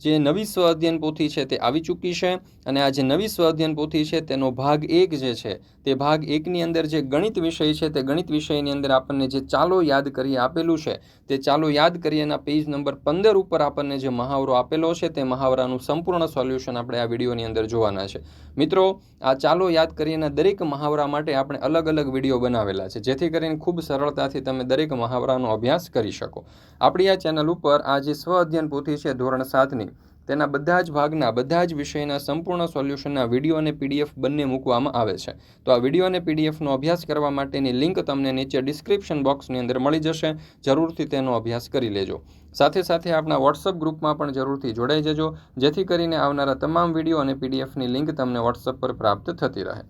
જે નવી સ્વ અધ્યયન પોથી છે તે આવી ચૂકી છે અને આ જે નવી સ્વાધ્યયન પોથી છે તેનો ભાગ એક જે છે તે ભાગ એકની અંદર જે ગણિત વિષય છે તે ગણિત વિષયની અંદર આપણને જે ચાલો યાદ કરી આપેલું છે તે ચાલો યાદ કરીએના પેજ નંબર પંદર ઉપર આપણને જે મહાવરો આપેલો છે તે મહાવરાનું સંપૂર્ણ સોલ્યુશન આપણે આ વિડીયોની અંદર જોવાના છે. મિત્રો, આ ચાલો યાદ કરીએના દરેક મહાવરા માટે આપણે અલગ અલગ વીડિયો બનાવેલા છે, જેથી કરીને ખૂબ સરળતાથી તમે દરેક મહાવરાનો અભ્યાસ કરી શકો. આપણી આ ચેનલ ઉપર આ જે સ્વ અધ્યયન પોથી છે ધોરણ સાતની તેના બધા જ ભાગના, બધા જ વિષયના સંપૂર્ણ સોલ્યુશનના વીડિયો અને પીડીએફ બંને મૂકવામાં આવે છે. તો આ વીડિયો અને પીડીએફનો અભ્યાસ કરવા માટેની લિંક તમને નીચે ડિસ્ક્રિપ્શન બોક્સની અંદર મળી જશે. જરૂરથી તેનો અભ્યાસ કરી લેજો. સાથે સાથે આપણા વોટ્સઅપ ગ્રુપમાં પણ જરૂરથી જોડાઈ જજો, જેથી કરીને આવનારા તમામ વીડિયો અને પીડીએફની લિંક તમને વોટ્સઅપ પર પ્રાપ્ત થતી રહે.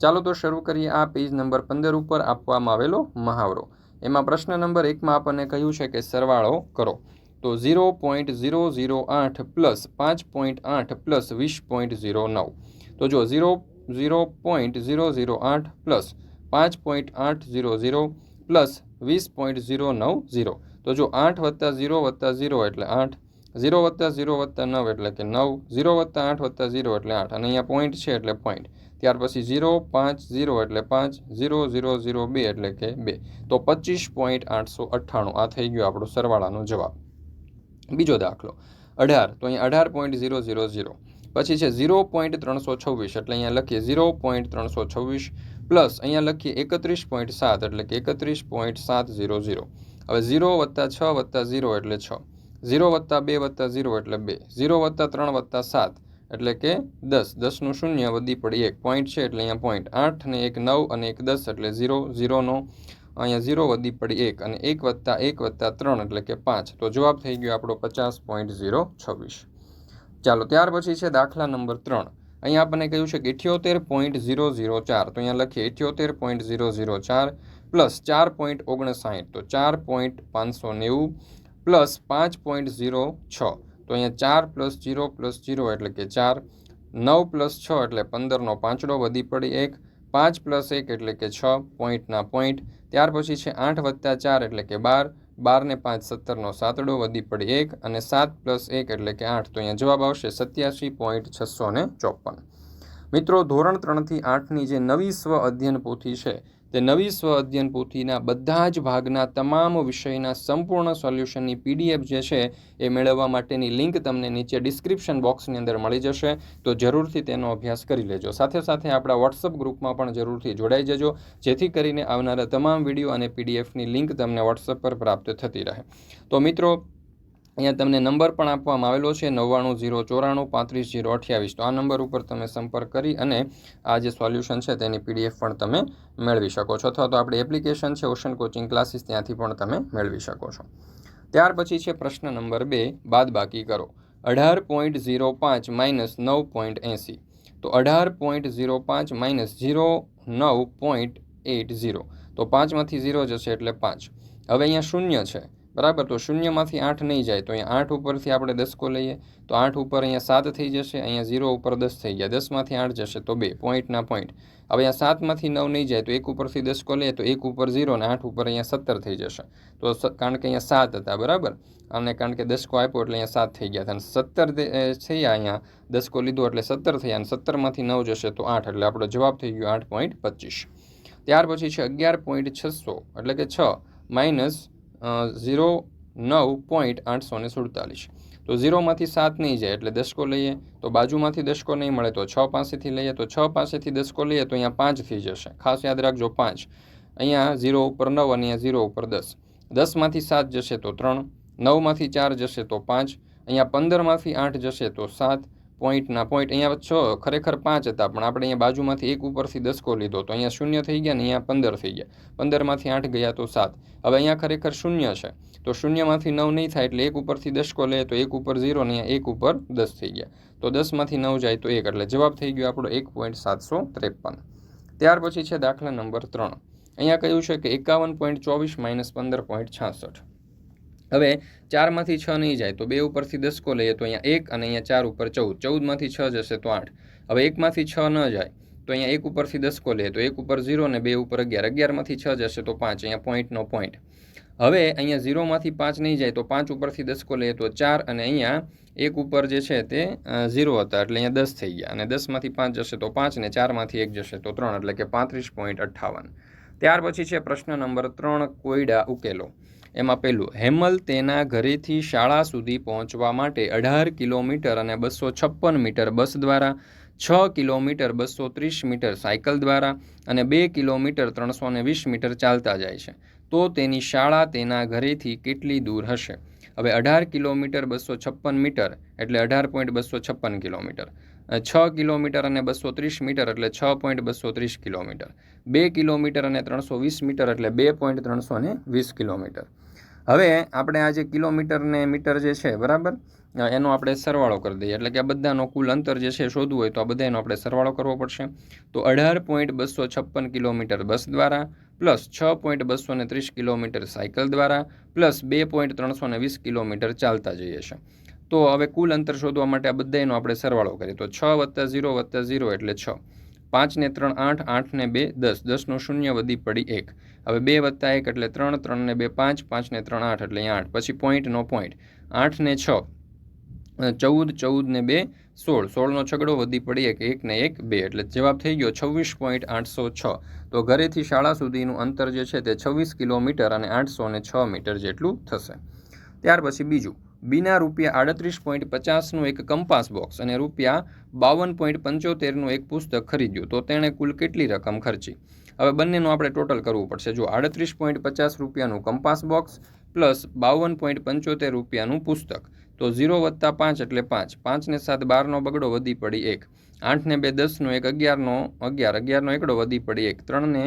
ચાલો તો શરૂ કરીએ આ પેજ નંબર પંદર ઉપર આપવામાં આવેલો મહાવરો. એમાં પ્રશ્ન નંબર એકમાં આપણને કહ્યું છે કે સરવાળો કરો. તો ઝીરો પોઈન્ટ ઝીરો ઝીરો આઠ પ્લસ પાંચ પોઈન્ટ આઠ પ્લસ વીસ પોઈન્ટ ઝીરો નવ. તો જો zero zero point zero zero આઠ પ્લસ પાંચ પોઈન્ટ આઠ ઝીરો ઝીરો પ્લસ વીસ પોઈન્ટ ઝીરો નવ ઝીરો તો જો આઠ વત્તા ઝીરો વત્તા ઝીરો એટલે આઠ ઝીરો વત્તા ઝીરો વત્તા નવ એટલે કે નવ ઝીરો વત્તા આઠ વત્તા ઝીરો એટલે આઠ. અને અહીંયા પોઈન્ટ છે એટલે પોઈન્ટ ત્યાર પછી ઝીરો પાંચ ઝીરો એટલે પાંચ ઝીરો ઝીરો ઝીરો બે એટલે કે બે. તો પચીસ પોઈન્ટ આઠસો અઠ્ઠાણું. આ થઈ ગયો આપણો સરવાળાનો જવાબ. બીજો દાખલો, અઢાર, તો અહીંયા અઢાર પોઈન્ટ ઝીરો ઝીરો ઝીરો પછી છે ઝીરો પોઈન્ટ ત્રણસો છવ્વીસ, એટલે અહીંયા લખીએ ઝીરો પોઈન્ટ ત્રણસો છવ્વીસ પ્લસ અહીંયા લખીએ એકત્રીસ પોઈન્ટ સાત, એટલે કે એકત્રીસ પોઈન્ટ સાત ઝીરો ઝીરો હવે ઝીરો વત્તા છ વત્તા ઝીરો એટલે છ. ઝીરો વત્તા બે વત્તા ઝીરો એટલે બે. ઝીરો વત્તા ત્રણ વત્તા સાત એટલે કે દસ. દસનું શૂન્ય વધી પડી એક. પોઈન્ટ છે એટલે અહીંયા પોઈન્ટ આઠ ને એક નવ અને એક દસ એટલે ઝીરો ઝીરોનો અહીંયા ઝીરો વધી પડી એક અને એક વત્તા એક વત્તા ત્રણ એટલે કે પાંચ. તો જવાબ થઈ ગયો આપણો પચાસ પોઈન્ટ ઝીરો છવ્વીસ. ચાલો ત્યાર પછી છે દાખલા નંબર ત્રણ. અહીંયા આપણને કહ્યું છે કે ઇઠ્યોતેર પોઈન્ટ ઝીરો ઝીરો ચાર. તો અહીંયા લખીએ ઇઠ્યોતેર પોઈન્ટ ઝીરો ઝીરો ચાર પ્લસ ચાર પોઈન્ટ ઓગણસાઠ. તો ચાર પોઈન્ટ પાંચસો નેવું પ્લસ પાંચ પોઈન્ટ ઝીરો છ. તો અહીંયા ચાર પ્લસ ઝીરો પ્લસ ઝીરો એટલે કે ચાર. નવ પ્લસ છ એટલે પંદરનો પાંચડો વધી પડી એક. પાંચ પ્લસ એક એટલે કે છ પોઈન્ટના પોઈન્ટ. ત્યાર પછી છે આઠ વત્તા ચાર એટલે કે બાર. બારને પાંચ સત્તરનો સાતડો વધી પડી એક અને સાત પ્લસ એક એટલે કે આઠ. તો અહીંયા જવાબ આવશે સત્યાસી પોઈન્ટ છસો ને ચોપન. મિત્રો ધોરણ ત્રણથી આઠની જે નવી સ્વ અધ્યયન પોથી છે તે નવી સ્વ અધ્યયન પોથીના બધા જ ભાગના તમામ વિષયના સંપૂર્ણ સોલ્યુશનની પીડીએફ જે છે એ મેળવવા માટેની લિંક તમને નીચે ડિસ્ક્રિપ્શન બોક્સની અંદર મળી જશે. તો જરૂરથી તેનો અભ્યાસ કરી લેજો. સાથે સાથે આપણા વોટ્સઅપ ગ્રુપમાં પણ જરૂરથી જોડાઈ જજો, જેથી કરીને આવનારા તમામ વીડિયો અને પીડીએફની લિંક તમને વોટ્સઅપ પર પ્રાપ્ત થતી રહે. તો મિત્રો અહીંયા તમને નંબર પણ આપવામાં આવેલો છે, નવ્વાણું ઝીરો ચોરાણું પાંત્રીસ ઝીરો અઠ્યાવીસ. તો આ નંબર ઉપર તમે સંપર્ક કરી અને આ જે સોલ્યુશન છે તેની પીડીએફ પણ તમે મેળવી શકો છો. અથવા તો આપણી એપ્લિકેશન છે, ઓશન કોચિંગ ક્લાસીસ, ત્યાંથી પણ તમે મેળવી શકો છો. ત્યાર પછી છે પ્રશ્ન નંબર બે, બાદ બાકી કરો. અઢાર પોઈન્ટ ઝીરો પાંચ માઇનસ નવ પોઈન્ટ એંસી. તો અઢાર પોઈન્ટ ઝીરો પાંચ માઇનસ ઝીરો નવ પોઈન્ટ એટ ઝીરો. તો પાંચમાંથી ઝીરો જશે એટલે પાંચ. હવે અહીંયા શૂન્ય છે. બરાબર? તો શૂન્યમાંથી આઠ નહીં જાય. તો અહીંયા આઠ ઉપરથી આપણે દસકો લઈએ. તો આઠ ઉપર અહીંયા સાત થઈ જશે. અહીંયા ઝીરો ઉપર દસ થઈ ગયા. દસમાંથી આઠ જશે. તો બે પોઈન્ટના પોઈન્ટ હવે અહીંયા સાતમાંથી નવ નહીં જાય. તો એક ઉપરથી દસકો લઈએ. તો એક ઉપર ઝીરો અને આઠ ઉપર અહીંયા સત્તર થઈ જશે. તો કારણ કે અહીંયા સાત હતા. બરાબર? અને કારણ કે દસકો આપ્યો એટલે અહીંયા સાત થઈ ગયા હતા. અને સત્તર થયા અહીંયા. દસકો લીધો એટલે સત્તર થયા અને સત્તરમાંથી નવ જશે તો આઠ. એટલે આપણો જવાબ થઈ ગયો આઠ પોઈન્ટ પચીસ. ત્યાર પછી છે અગિયાર પોઈન્ટ છસો. એટલે કે છ માઇનસ ઝીરો નવ પોઈન્ટ આઠસો ને સુડતાલીસ. તો ઝીરોમાંથી સાત નહીં જાય એટલે દશકો લઈએ તો બાજુમાંથી દશકો નહીં મળે તો છ પાસેથી લઈએ તો છ પાસેથી દશકો લઈએ તો અહીંયા પાંચ થઈ જશે. ખાસ યાદ રાખજો પાંચ. અહીંયા ઝીરો ઉપર નવ અને અહીંયા ઝીરો ઉપર દસ. દસમાંથી સાત જશે તો ત્રણ. નવમાંથી ચાર જશે તો પાંચ. અહીંયા પંદરમાંથી આઠ જશે તો સાત. પોઈન્ટના પોઈન્ટ અહીંયા છ, ખરેખર પાંચ હતા, પણ આપણે અહીંયા બાજુમાંથી એક ઉપરથી દસકો લીધો તો અહીંયા શૂન્ય થઈ ગયા ને અહીંયા પંદર થઈ ગયા. પંદરમાંથી આઠ ગયા તો સાત. હવે અહીંયા ખરેખર શૂન્ય છે. તો શૂન્યમાંથી નવ નહીં થાય એટલે એક ઉપરથી દસકો લે તો એક ઉપર ઝીરો ને અહીંયા એક ઉપર દસ થઈ ગયા. તો દસમાંથી નવ જાય તો એક. એટલે જવાબ થઈ ગયો આપણો એક પોઈન્ટ સાતસો ત્રેપન. ત્યાર પછી છે દાખલા નંબર ત્રણ. અહીંયા કહ્યું છે કે એકાવન પોઈન્ટ ચોવીસ માઇનસ પંદર પોઈન્ટ છાસઠ. હવે ચારમાંથી છ નહીં જાય તો બે ઉપરથી દસકો લઈએ તો અહીંયા એક અને અહીંયા ચાર ઉપર ચૌદ. ચૌદમાંથી છ જશે તો આઠ. હવે એકમાંથી છ ન જાય તો અહીંયા એક ઉપરથી દસકો લઈએ તો એક ઉપર ઝીરો અને બે ઉપર અગિયાર. અગિયારમાંથી છ જશે તો પાંચ. અહીંયા પોઈન્ટનો પોઈન્ટ હવે અહીંયા ઝીરોમાંથી પાંચ નહીં જાય તો પાંચ ઉપરથી દસકો લે તો ચાર અને અહીંયા એક ઉપર જે છે તે ઝીરો હતા એટલે અહીંયા દસ થઈ ગયા અને દસમાંથી પાંચ જશે તો પાંચ ને ચારમાંથી એક જશે તો ત્રણ એટલે કે પાંત્રીસ પોઈન્ટ અઠ્ઠાવન. ત્યાર પછી છે પ્રશ્ન નંબર ત્રણ, કોયડા ઉકેલો. એમાં પહેલું હેમલ તેના ઘરેથી શાળા સુધી પહોંચવા માટે અઢાર કિલોમીટર અને બસો છપ્પન મીટર બસ દ્વારા, છ કિલોમીટર બસો ત્રીસ મીટર સાયકલ દ્વારા અને બે કિલોમીટર ત્રણસો ને વીસ મીટર ચાલતા જાય છે. તો તેની શાળા તેના ઘરેથી કેટલી દૂર હશે? હવે અઢાર કિલોમીટર બસો છપ્પન મીટર એટલે અઢાર પોઈન્ટ બસો છપ્પન કિલોમીટર. છ કિલોમીટર અને બસો ત્રીસ મીટર એટલે છ પોઈન્ટ બસો ત્રીસ કિલોમીટર. બે કિલોમીટર અને ત્રણસો વીસ મીટર એટલે બે પોઈન્ટ ત્રણસો વીસ કિલોમીટર. હવે આપણે આ જે કિલોમીટર ને મીટર જે છે, બરાબર? એનો આપણે સરવાળો કરી દઈએ. એટલે કે આ બધાનો કુલ અંતર જે છે શોધવું હોય તો આ બધાનો આપણે સરવાળો કરવો પડશે. તો અઢાર પોઈન્ટ બસો છપ્પન કિલોમીટર બસ દ્વારા, પ્લસ છ પોઈન્ટ બસો ને ત્રીસ કિલોમીટર સાયકલ દ્વારા, પ્લસ બે પોઈન્ટ ત્રણસો ને વીસ કિલોમીટર ચાલતા જઈએ છે તો હવે કુલ અંતર શોધવા માટે આ બધાનો આપણે સરવાળો કરીએ. તો છ વત્તા ઝીરો વત્તા ઝીરો એટલે છ. પાંચ ને ત્રણ આઠ આઠ ને બે દસ. દસનો શૂન્ય વધી પડી એક. હવે બે વત્તા એક એટલે ત્રણ ત્રણને બે પાંચ પાંચ ને ત્રણ આઠ એટલે આઠ. પછી પોઈન્ટનો પોઈન્ટ આઠ ને છ. ચૌદ ચૌદ ને બે, સોળ. સોળનો છગડો વધી પડી એક એક ને એક, બે. એટલે જવાબ થઈ ગયો છવ્વીસ પોઈન્ટ આઠસો છ. તો ઘરેથી શાળા સુધીનું અંતર જે છે તે છવ્વીસ કિલોમીટર અને આઠસો ને છ મીટર જેટલું થશે. ત્યાર પછી બીજું. બીના રૂપિયા આડત્રીસ પોઈન્ટ પચાસનું એક કંપાસ બોક્સ અને રૂપિયા બાવન પોઈન્ટ પંચોતેરનું એક પુસ્તક ખરીદ્યું. તો તેણે કુલ કેટલી રકમ ખર્ચી? હવે બંનેનું આપણે ટોટલ કરવું પડશે. જો આડત્રીસ પોઈન્ટ પચાસ રૂપિયાનું કંપાસ બોક્સ પ્લસ બાવન પોઈન્ટ પંચોતેર રૂપિયાનું પુસ્તક. તો ઝીરો વત્તા પાંચ એટલે પાંચ. પાંચને સાત, બારનો બગડો વધી પડી એક. આઠને બે, દસનો એક, અગિયારનો અગિયાર. અગિયારનો એકડો વધી પડી એક. ત્રણને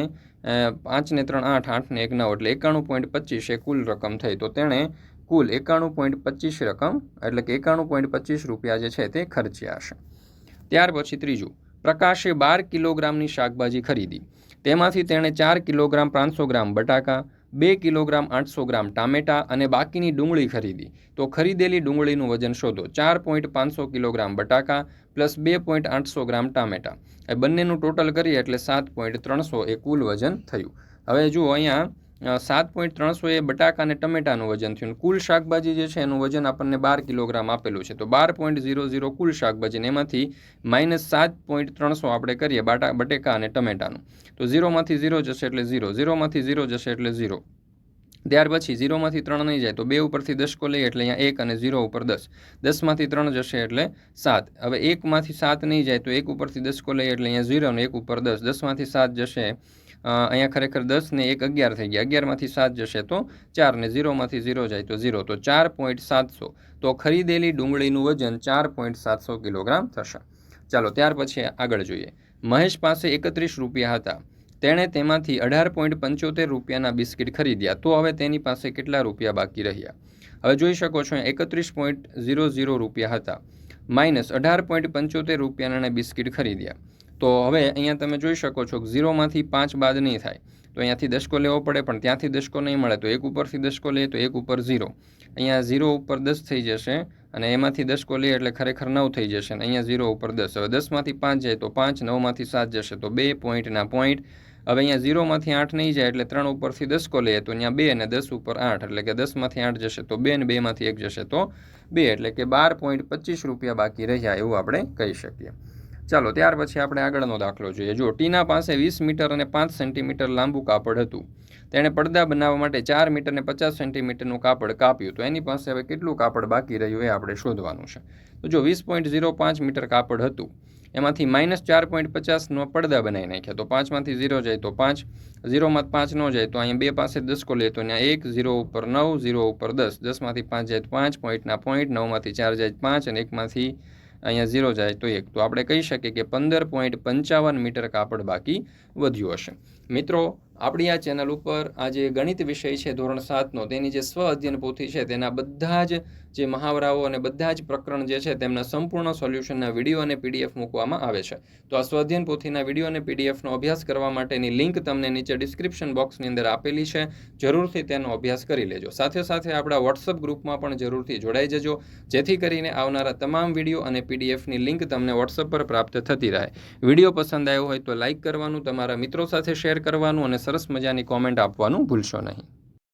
પાંચને ત્રણ, આઠ. આઠને એક નવ એટલે એકાણું પોઈન્ટ પચીસ એ કુલ રકમ થઈ. તો તેણે કુલ એકાણું પોઈન્ટ પચીસ રકમ, એટલે કે એકાણું પોઈન્ટ પચીસ રૂપિયા જે છે તે ખર્ચ્યા હશે. ત્યાર પછી ત્રીજું. પ્રકાશે બાર કિલોગ્રામની શાકભાજી ખરીદી. તેમાંથી તેણે ચાર કિલોગ્રામ પાંચસો ગ્રામ બટાકા, બે કિલોગ્રામ આઠસો ગ્રામ ટામેટા અને બાકીની ડુંગળી ખરીદી. તો ખરીદેલી ડુંગળીનું વજન શોધો. ચાર પોઈન્ટ પાંચસો કિલોગ્રામ બટાકા પ્લસ બે પોઈન્ટ આઠસો ગ્રામ ટામેટા. એ બંનેનું ટોટલ કરીએ એટલે સાત પોઈન્ટ ત્રણસો એ કુલ વજન થયું. હવે જુઓ અહીંયા સાત પોઈન્ટ ત્રણસો એ બટાકા અને ટમેટાનું વજન થયું. કુલ શાકભાજી જે છે એનું વજન આપણને બાર કિલોગ્રામ આપેલું છે. તો બાર પોઈન્ટ ઝીરો ઝીરો કુલ શાકભાજી એમાંથી માઇનસ સાત પોઈન્ટ ત્રણસો આપણે કરીએ બાટા, બટેકા અને ટમેટાનું. તો ઝીરોમાંથી ઝીરો જશે એટલે ઝીરો, ઝીરોમાંથી ઝીરો જશે એટલે ઝીરો. ત્યાર પછી ઝીરોમાંથી ત્રણ નહીં જાય તો બે ઉપરથી દશકો લઈએ એટલે અહીંયા એક અને ઝીરો ઉપર દસ. દસમાંથી ત્રણ જશે એટલે સાત. હવે એકમાંથી સાત નહીં જાય તો એક ઉપરથી દશકો લઈએ એટલે અહીંયા ઝીરો અને એક ઉપર દસ. દસમાંથી સાત જશે અહીંયા ખરેખર દસ ને એક અગિયાર થઈ ગયા. અગિયારમાંથી સાત જશે તો ચાર ને ઝીરોમાંથી ઝીરો જાય તો ઝીરો. તો ચાર પોઈન્ટ સાતસો. તો ખરીદેલી ડુંગળીનું વજન ચાર પોઈન્ટ સાતસો કિલોગ્રામ થશે. ચાલો, ત્યાર પછી આગળ જોઈએ. મહેશ પાસે એકત્રીસ રૂપિયા હતા. તેણે તેમાંથી અઢાર પોઈન્ટ પંચોતેર રૂપિયાના બિસ્કિટ ખરીદ્યા. તો હવે તેની પાસે કેટલા રૂપિયા બાકી રહ્યા? હવે જોઈ શકો છો, એકત્રીસ પોઈન્ટ ઝીરો ઝીરો રૂપિયા હતા. માઇનસ અઢાર પોઈન્ટ પંચોતેર રૂપિયાના બિસ્કિટ ખરીદ્યા. તો હવે અહીંયા તમે જોઈ શકો છો કે ઝીરોમાંથી પાંચ બાદ નહીં થાય. તો અહીંયાથી દશકો લેવો પડે, પણ ત્યાંથી દશકો નહીં મળે. તો એક ઉપરથી દશકો લઈએ તો એક ઉપર ઝીરો. અહીંયા ઝીરો ઉપર દસ થઈ જશે અને એમાંથી દશકો લઈએ એટલે ખરેખર નવ થઈ જશે અને અહીંયા ઝીરો ઉપર દસ. હવે દસમાંથી પાંચ જાય તો પાંચ, નવમાંથી સાત જશે તો બે પોઈન્ટના પોઈન્ટ. હવે અહીંયા ઝીરોમાંથી આઠ નહીં જાય એટલે ત્રણ ઉપરથી દસકો લઈએ તો અહીંયા બે અને દસ ઉપર આઠ. એટલે કે દસમાંથી આઠ જશે તો બે અને બેમાંથી એક જશે તો બે. એટલે કે બાર પોઈન્ટ પચીસ રૂપિયા બાકી રહ્યા એવું આપણે કહી શકીએ. ચાલો, ત્યાર પછી આપણે આગળનો દાખલો જોઈએ. જો ટીના પાસે વીસ મીટર અને પાંચ સેન્ટીમીટર લાંબુ કાપડ હતું, તેણે પડદા બનાવવા માટે ચાર મીટર અને પચાસ સેન્ટીમીટરનું કાપડ કાપ્યું. તો એની પાસે હવે કેટલું કાપડ બાકી રહ્યું એ આપણે શોધવાનું છે. તો જો વીસ પોઈન્ટ ઝીરો પાંચ મીટર કાપડ હતું, એમાંથી માઇનસ ચાર પોઈન્ટ પચાસનો પડદા બનાવી નાખ્યા. તો પાંચમાંથી ઝીરો જાય તો પાંચ, ઝીરોમાં પાંચ ન જાય તો અહીંયા બે પાસે દસકો લે તો અહીંયા એક, ઝીરો ઉપર નવ, ઝીરો ઉપર દસ. દસમાંથી પાંચ જાય તો પાંચ, પોઈન્ટના પોઈન્ટ નવમાંથી ચાર જાય પાંચ અને એકમાંથી અહીંયા ઝીરો જાય તો એક. તો આપણે કહી શકીએ કે પંદર પોઈન્ટ પંચાવન મીટર કાપડ બાકી વધ્યું હશે. મિત્રો આપણી આ ચેનલ ઉપર આ જે ગણિત વિષય છે ધોરણ સાતનો, તેની જે સ્વ અધ્યયન પોથી છે, તેના બધા જ જે મહાવરાઓ અને બધા જ પ્રકરણ જે છે, તેમના સંપૂર્ણ સોલ્યુશનના વીડિયો અને પીડીએફ મૂકવામાં આવે છે. તો આ સ્વાધ્યન પોથીના વીડિયો અને પીડીએફનો અભ્યાસ કરવા માટેની લિંક તમને નીચે ડિસ્ક્રિપ્શન બોક્સની અંદર આપેલી છે. જરૂરથી તેનો અભ્યાસ કરી લેજો. સાથે સાથે આપણા વોટ્સઅપ ગ્રુપમાં પણ જરૂરથી જોડાઈ જજો. જેથી કરીને આવનારા તમામ વીડિયો અને પીડીએફની લિંક તમને વોટ્સઅપ પર પ્રાપ્ત થતી રહે. વીડિયો પસંદ આવ્યો હોય તો લાઇક કરવાનું, તમારા મિત્રો સાથે શેર કરવાનું અને સરસ મજાની કોમેન્ટ આપવાનું ભૂલશો નહીં.